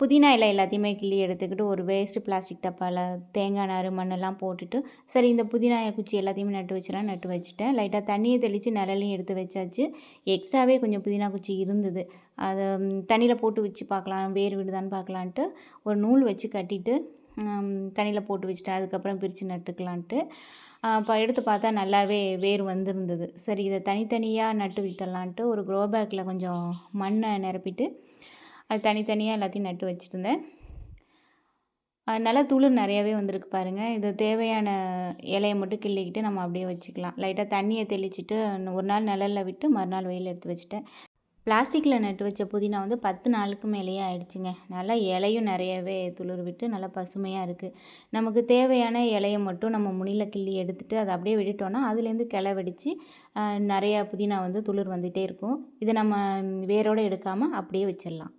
புதினா இலை எல்லாத்தையுமே கிள்ளி எடுத்துக்கிட்டு ஒரு வேஸ்ட்டு பிளாஸ்டிக் டப்பாவில் தேங்காய் நார் மண்ணெல்லாம் போட்டுட்டு சரி இந்த புதினா குச்சி எல்லாத்தையுமே நட்டு வச்சிடலாம் நட்டு வச்சுட்டேன். லைட்டாக தண்ணியை தெளித்து நிழலையும் எடுத்து வச்சாச்சு. எக்ஸ்ட்ராவே கொஞ்சம் புதினா குச்சி இருந்தது. அதை தண்ணியில் போட்டு வச்சு பார்க்கலாம் வேர் விடுதான்னு பார்க்கலான்ட்டு ஒரு நூல் வச்சு கட்டிட்டு தண்ணியில் போட்டு வச்சுட்டேன். அதுக்கப்புறம் பிரித்து நட்டுக்கலான்ட்டு. இப்போ எடுத்து பார்த்தா நல்லாவே வேர் வந்திருந்தது. சரி இதை தனித்தனியாக நட்டு விட்டுடலான்ட்டு ஒரு க்ரோ பேக்கில் கொஞ்சம் மண்ணை நிரப்பிட்டு அது தனித்தனியாக எல்லாத்தையும் நட்டு வச்சுருந்தேன். நல்லா துளிர் நிறையாவே வந்திருக்கு பாருங்கள் இது தேவையான இலையை மட்டும் கிள்ளிக்கிட்டு நம்ம அப்படியே வச்சுக்கலாம். லைட்டாக தண்ணியை தெளிச்சிட்டு ஒரு நாள் நிழலில் விட்டு மறுநாள் வெயில் எடுத்து வச்சுட்டேன். பிளாஸ்டிக்கில் நட்டு வச்ச புதினா வந்து பத்து நாளுக்கு மேலேயே ஆயிடுச்சுங்க. நல்லா இலையும் நிறையவே துளிர் விட்டு நல்லா பசுமையாக இருக்குது நமக்கு தேவையான இலையை மட்டும் நம்ம முனியில் கிள்ளி எடுத்துகிட்டு அதை அப்படியே விட்டுட்டோன்னா அதுலேருந்து கிளை வெடித்து நிறையா புதினா வந்து துளிர் வந்துகிட்டே இருக்கும். இதை நம்ம வேரோடு எடுக்காமல் அப்படியே வச்சிடலாம்.